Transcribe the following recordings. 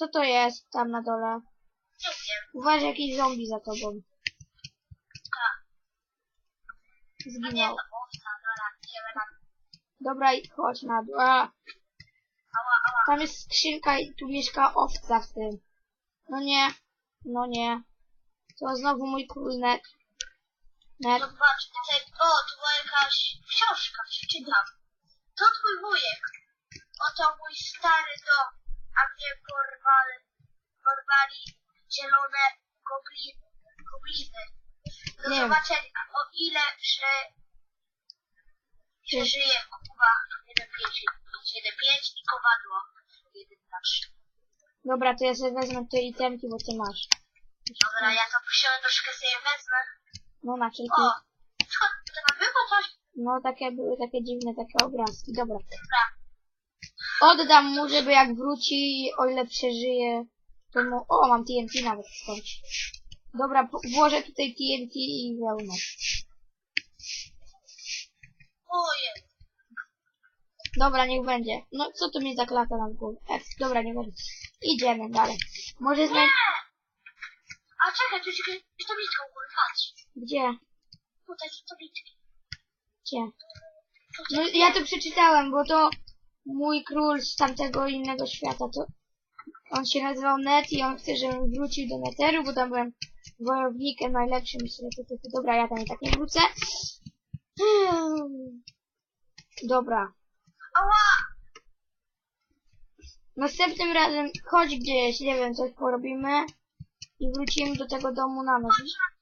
Co to jest tam na dole? Nie wiem. Uważaj, jakiś zombie za tobą. Zginął. dobra, chodź na dół. Tam jest skrzynka i tu mieszka owca w tym. No nie. No nie. To znowu mój król net. Net. Zobacz, tutaj, o, tu jakaś książka, przeczytam. To twój wujek. Oto mój stary dom, a mnie porwali, porwali zielone Do Nie. zobaczenia, o ile prze, przeżyje Kuba 1.5 1.5 i kowadło 1.3. Dobra, to ja sobie wezmę te itemki, bo ty masz. Dobra, ja to książkę sobie wezmę. No na wszelki. O, co, to było coś? No takie były takie dziwne, takie obrazki. Dobra. Dobra. Oddam mu, żeby jak wróci, o ile przeżyje, to mu... O, mam TNT nawet stąd. Dobra, włożę tutaj TNT i wełnę. Ojej. Dobra, niech będzie. No, co to mi za klata na głowę? F, dobra, nie będzie. Idziemy dalej. Może znaj... A czekaj, tu jest jakaś tabliczka u góry, patrz. Gdzie? Tutaj są tabliczki. Gdzie? No, ja to przeczytałem, bo to mój król z tamtego innego świata, to on się nazywał Net i on chce, żebym wrócił do Netheru, bo tam byłem wojownikiem najlepszym. i to- Dobra, ja tam i tak nie wrócę. Hmm. Dobra. Ała! Następnym razem chodź gdzieś, nie wiem, coś porobimy i wrócimy do tego domu na noc.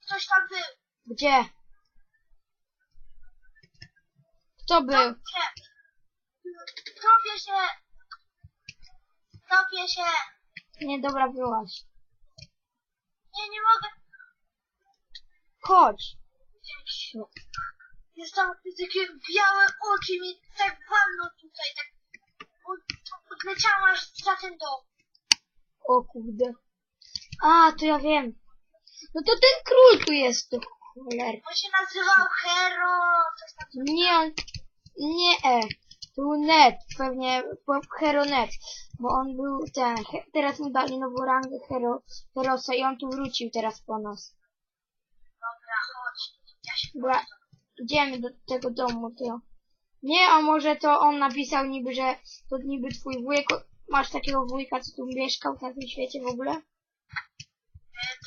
Ktoś tam był. Gdzie? Kto był? Dobrze. Topię się. Topię się. Nie, dobra, byłaś. Nie, mogę. Chodź. Jest tam takie białe oczy mi tak walną tutaj, tak od- odleciałam aż za ten dom. O kurde. A, to ja wiem. No to ten król tu jest, to choler. On się nazywał Hero, coś tam. Nie, nie, e. To był Net, pewnie po- Hero Net, bo on był ten, he, teraz mu dali nową rangę Hero, Herosa i on tu wrócił teraz po nas. Dobra, chodź. Ja się Dobra, idziemy do tego domu, to. Nie, a może to on napisał niby, że to niby twój wujek, masz takiego wujka, co tu mieszkał na tym świecie w ogóle? E,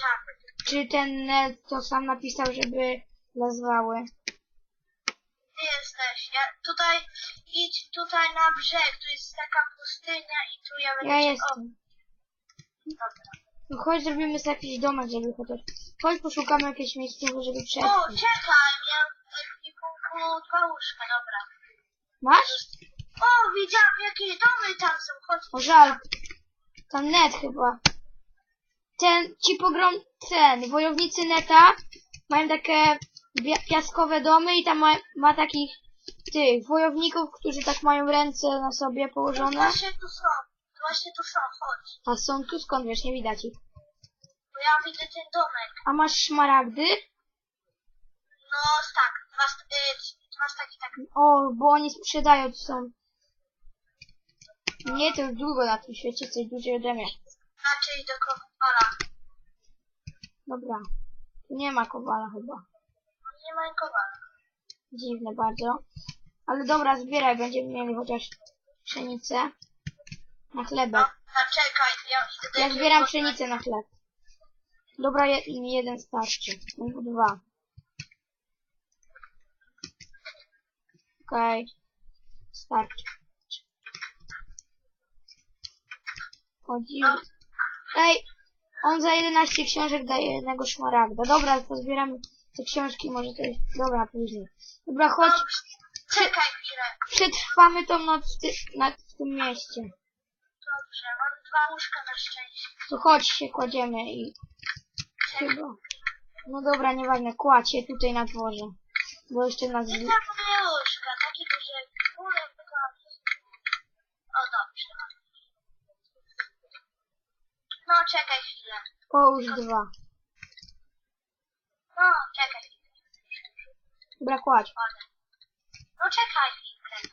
tak. Czy ten Net to sam napisał, żeby nazwały? Jesteś. Ja tutaj idź tutaj na brzeg. Tu jest taka pustynia i tu ja będę. Ja jestem. O, dobra. No chodź, zrobimy sobie jakiś domek, żeby chociaż... Chodź, poszukamy jakieś miejscówki, żeby O, czekaj, miałem ekwipunku dwa łóżka, dobra. Masz? O, widziałam jakieś domy tam są, chodź. O, żal. Tam net chyba. Ten, ci pogrom... Ten, wojownicy neta mają takie piaskowe domy i tam ma, ma takich tych wojowników, którzy tak mają ręce na sobie położone. Właśnie tu są, właśnie tu są, chodź. A są tu skąd wiesz, nie widać ich. Bo ja widzę ten domek. A masz szmaragdy? No, tak, masz, y, masz taki, tak. O, bo oni sprzedają, to są... Nie, to już długo na tym świecie, coś dłużej ode mnie. Znaczy do kowala. Dobra. Tu nie ma kowala chyba. Nie ma kowala. Dziwne bardzo. Ale dobra, zbieraj, będziemy mieli chociaż pszenicę. Na chlebek. ja idę do Ja jakiegoś zbieram pszenicę na chleb. Dobra, je, jeden starczy. Albo dwa. Okej. Starczy. Chodzi. Ej! On za 11 książek daje jednego szmaragda. Dobra, to zbieramy te książki, może to jest... Dobra, później. Dobra, chodź. Czekaj chwilę. Przetrwamy tą noc w, ty, na, w tym mieście. Dobrze, mam dwa łóżka na szczęście. To chodź się kładziemy i chyba. No dobra, nieważne, kładź się tutaj na dworze. Bo jeszcze nas... Nie łóżka, takie duże. O, dobrze. No, czekaj chwilę. Połóż dwa. No, czekaj chwilę. Dobra, kładź. No, czekaj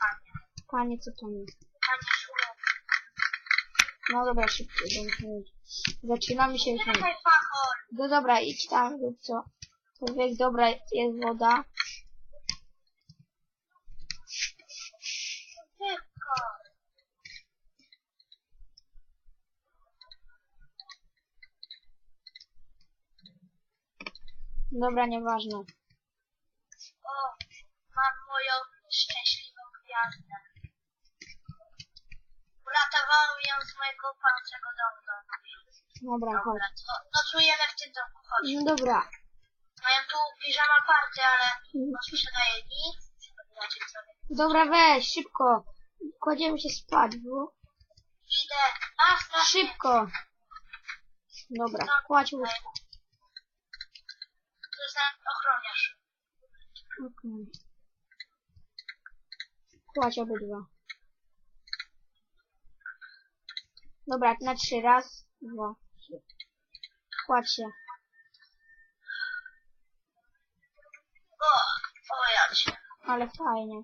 panie. Panie, co to jest? Panie Szulowy. No dobra, iść. Zaczynamy się już. Czekaj. No dobra, idź tam, rób co. Powiedz, dobra, jest woda. Szybko. Dobra, nieważne. Mojego palącego domu. Dobra, chodź. Dobra, co? Nocujemy w tym domu, chodź. No dobra. Mają tu piżama party, ale on sprzedaje nic. Sobie. Dobra, weź, szybko. Kładziemy się spać, bo... Idę. A, strasznie. Szybko. Dobra, kładź łóżko. To jest ten ochroniarz. Okej. Kładź obydwa. Dobra, na trzy. Raz, dwa, trzy. Kładź się. O, o ja cię. Ale fajnie.